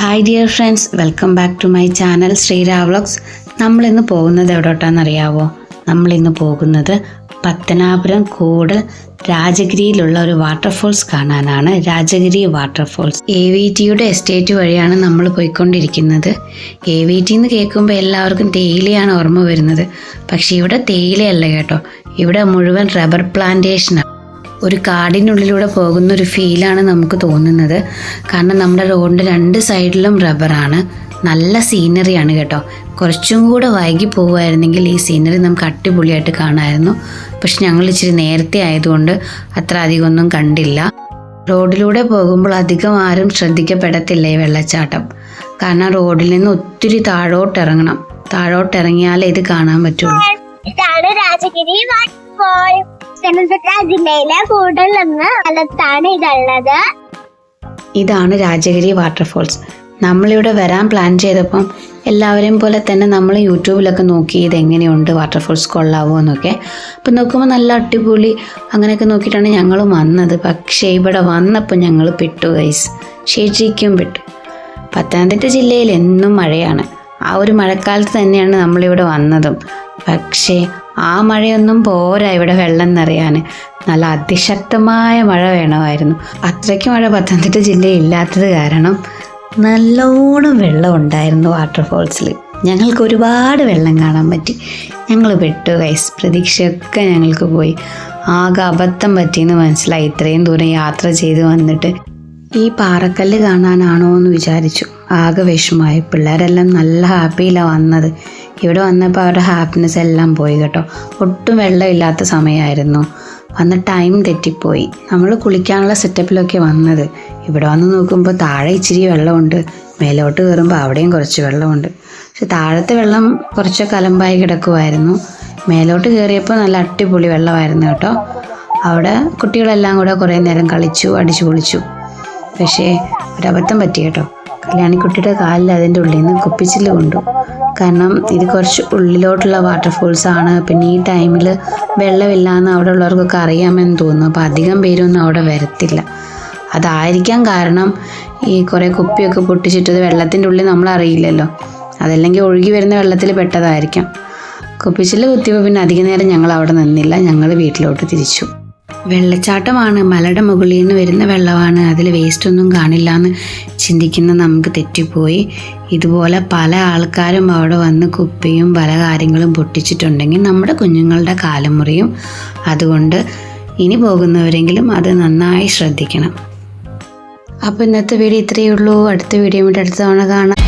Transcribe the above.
Hi dear friends welcome back to my channel Sree vlogs നമ്മളിന്ന് പോകുന്നത് എവിടോട്ടാണെന്നറിയാവോ? നമ്മളിന്ന് പോകുന്നത് പത്തനാപുരം കൂട് രാജഗിരിയിലുള്ള ഒരു വാട്ടർഫോൾസ് കാണാനാണ്. രാജഗിരി വാട്ടർഫോൾസ് എ വി ടിയുടെ എസ്റ്റേറ്റ് വഴിയാണ് നമ്മൾ പോയിക്കൊണ്ടിരിക്കുന്നത്. എ വി ടി എന്ന് കേൾക്കുമ്പോൾ എല്ലാവർക്കും തേയിലയാണ് ഓർമ്മ വരുന്നത്. പക്ഷേ ഇവിടെ തേയിലയല്ല കേട്ടോ. ഇവിടെ മുഴുവൻ റബ്ബർ പ്ലാന്റേഷനാണ് ഒരു കാടിനുള്ളിലൂടെ പോകുന്ന ഒരു ഫീലാണ് നമുക്ക് തോന്നുന്നത്. കാരണം നമ്മുടെ റോഡിന്റെ രണ്ട് സൈഡിലും റബ്ബറാണ്. നല്ല സീനറിയാണ് കേട്ടോ. കുറച്ചും കൂടെ വൈകി പോകുമായിരുന്നെങ്കിൽ ഈ സീനറി നമുക്ക് അടിപൊളിയായിട്ട് കാണാമായിരുന്നു. പക്ഷെ ഞങ്ങൾ ഇച്ചിരി നേരത്തെ ആയതുകൊണ്ട് അത്ര അധികമൊന്നും കണ്ടില്ല. റോഡിലൂടെ പോകുമ്പോൾ അധികം ആരും ശ്രദ്ധിക്കപ്പെടത്തില്ല ഈ വെള്ളച്ചാട്ടം. കാരണം റോഡിൽ നിന്ന് ഒത്തിരി താഴോട്ട് ഇറങ്ങണം. താഴോട്ട് ഇറങ്ങിയാലേ ഇത് കാണാൻ പറ്റുള്ളൂ. ഇതാണ് രാജഗിരി പത്തനംതിട്ട ജില്ലയിലെ കൂടൽ സ്ഥലത്താണ് ഇതുള്ളത്. ഇതാണ് രാജഗിരി വാട്ടർഫോൾസ്. നമ്മളിവിടെ വരാൻ പ്ലാൻ ചെയ്തപ്പം എല്ലാവരെയും പോലെ തന്നെ നമ്മൾ യൂട്യൂബിലൊക്കെ നോക്കി ഇത് എങ്ങനെയുണ്ട് വാട്ടർഫോൾസ് കൊള്ളാവോ എന്നൊക്കെ. അപ്പം നോക്കുമ്പോൾ നല്ല അടിപൊളി അങ്ങനെയൊക്കെ നോക്കിയിട്ടാണ് ഞങ്ങൾ വന്നത്. പക്ഷേ ഇവിടെ വന്നപ്പോൾ ഞങ്ങൾ പെട്ടു ഗൈസ് ശരിക്കും പെട്ടു. പത്തനംതിട്ട ജില്ലയിൽ എന്നും മഴയാണ്. ആ ഒരു മഴക്കാലത്ത് തന്നെയാണ് നമ്മളിവിടെ വന്നതും. പക്ഷേ ആ മഴയൊന്നും പോരാ ഇവിടെ വെള്ളം നിറയാൻ നല്ല അതിശക്തമായ മഴ വേണമായിരുന്നു. അത്രയ്ക്ക് മഴ പത്തനംതിട്ട ജില്ലയിൽ ഇല്ലാത്തത് കാരണം നല്ലോണം വെള്ളം ഉണ്ടായിരുന്നു വാട്ടർഫോൾസിൽ ഞങ്ങൾക്ക് ഒരുപാട് വെള്ളം കാണാൻ പറ്റി. ഞങ്ങൾ പെട്ടു കൈസ് പ്രതീക്ഷയൊക്കെ ഞങ്ങൾക്ക് പോയി. ആകെ അബദ്ധം പറ്റിയെന്ന് മനസ്സിലായി. ഇത്രയും ദൂരം യാത്ര ചെയ്ത് വന്നിട്ട് ഈ പാറക്കല്ല് കാണാനാണോ എന്ന് വിചാരിച്ചു. ആകെ വിഷമമായി. പിള്ളേരെല്ലാം നല്ല ഹാപ്പിയിലാണ് വന്നത്. ഇവിടെ വന്നപ്പോൾ അവരുടെ ഹാപ്പിനെസ് എല്ലാം പോയി കേട്ടോ. ഒട്ടും വെള്ളമില്ലാത്ത സമയമായിരുന്നു. വന്ന ടൈം തെറ്റിപ്പോയി. നമ്മൾ കുളിക്കാനുള്ള സെറ്റപ്പിലൊക്കെ വന്നത്. ഇവിടെ വന്ന് നോക്കുമ്പോൾ താഴെ ഇച്ചിരി വെള്ളമുണ്ട്. മേലോട്ട് കയറുമ്പോൾ അവിടെയും കുറച്ച് വെള്ളമുണ്ട്. പക്ഷെ താഴത്തെ വെള്ളം കുറച്ച് കലമ്പായി കിടക്കുമായിരുന്നു മേലോട്ട് കയറിയപ്പോൾ നല്ല അടിപൊളി വെള്ളമായിരുന്നു കേട്ടോ. അവിടെ കുട്ടികളെല്ലാം കൂടെ കുറേ നേരം കളിച്ചു അടിച്ചു പൊളിച്ചു പക്ഷേ ഒരബദ്ധം പറ്റി കേട്ടോ. കല്യാണിക്കുട്ടിയുടെ കാലിൽ അതിന്റെ ഉള്ളിൽ നിന്ന് കുപ്പിച്ചിൽ കൊണ്ടു. കാരണം ഇത് കുറച്ച് ഉള്ളിലോട്ടുള്ള വാട്ടർഫോൾസ് ആണ്. പിന്നെ ഈ ടൈമിൽ വെള്ളമില്ലാന്ന് അവിടെ ഉള്ളവർക്കൊക്കെ അറിയാമെന്ന് തോന്നുന്നു. അപ്പോൾ അധികം പേരൊന്നും അവിടെ വരത്തില്ല. അതായിരിക്കാം കാരണം ഈ കുറേ കുപ്പിയൊക്കെ പൊട്ടിച്ചിട്ടത് വെള്ളത്തിന്റെ ഉള്ളിൽ നമ്മൾ അറിയില്ലല്ലോ. അതല്ലെങ്കിൽ ഒഴുകി വരുന്ന വെള്ളത്തിൽ പെട്ടതായിരിക്കാം. കുപ്പിച്ചിൽ കുത്തിയപ്പോൾ പിന്നെ അധിക നേരം ഞങ്ങൾ അവിടെ നിന്നില്ല. ഞങ്ങൾ വീട്ടിലോട്ട് തിരിച്ചു. വെള്ളച്ചാട്ടമാണ്. മലയുടെ മുകളിൽ നിന്ന് വരുന്ന വെള്ളമാണ്. അതിൽ വേസ്റ്റ് ഒന്നും കാണില്ല എന്ന് ചിന്തിക്കുന്ന നമുക്ക് തെറ്റിപ്പോയി. ഇതുപോലെ പല ആൾക്കാരും അവിടെ വന്ന് കുപ്പിയും പല കാര്യങ്ങളും പൊട്ടിച്ചിട്ടുണ്ടെങ്കിൽ നമ്മുടെ കുഞ്ഞുങ്ങളുടെ കാലമുറിയും അതുകൊണ്ട് ഇനി പോകുന്നവരെങ്കിലും അത് നന്നായി ശ്രദ്ധിക്കണം. അപ്പോൾ ഇന്നത്തെ വീഡിയോ ഇത്രയേ ഉള്ളൂ. അടുത്ത വീഡിയോ വേണ്ടി അടുത്ത തവണ കാണാം.